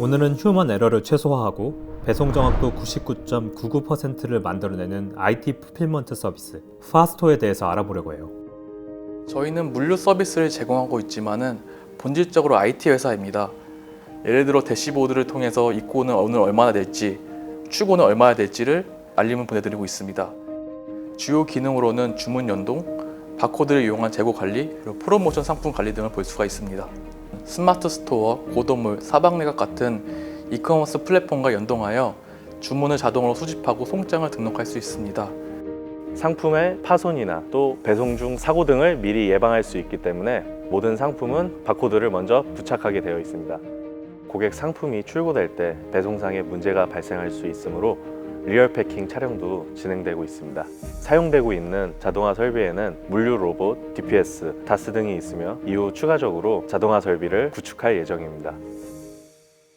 오늘은 휴먼 에러를 최소화하고 배송 정확도 99.99%를 만들어내는 IT 풀필먼트 서비스 파스토에 대해서 알아보려고 해요. 저희는 물류 서비스를 제공하고 있지만은 본질적으로 IT 회사입니다. 예를 들어 대시보드를 통해서 입고는 오늘 얼마나 될지, 출고는 얼마나 될지를 알림을 보내드리고 있습니다. 주요 기능으로는 주문 연동, 바코드를 이용한 재고 관리, 그리고 프로모션 상품 관리 등을 볼 수가 있습니다. 스마트 스토어, 고도물, 사방내각 같은 이커머스 플랫폼과 연동하여 주문을 자동으로 수집하고 송장을 등록할 수 있습니다. 상품의 파손이나 또 배송 중 사고 등을 미리 예방할 수 있기 때문에 모든 상품은 바코드를 먼저 부착하게 되어 있습니다. 고객 상품이 출고될 때 배송상에 문제가 발생할 수 있으므로 리얼 패킹 촬영도 진행되고 있습니다. 사용되고 있는 자동화 설비에는 물류 로봇, DPS, 다스 등이 있으며 이후 추가적으로 자동화 설비를 구축할 예정입니다.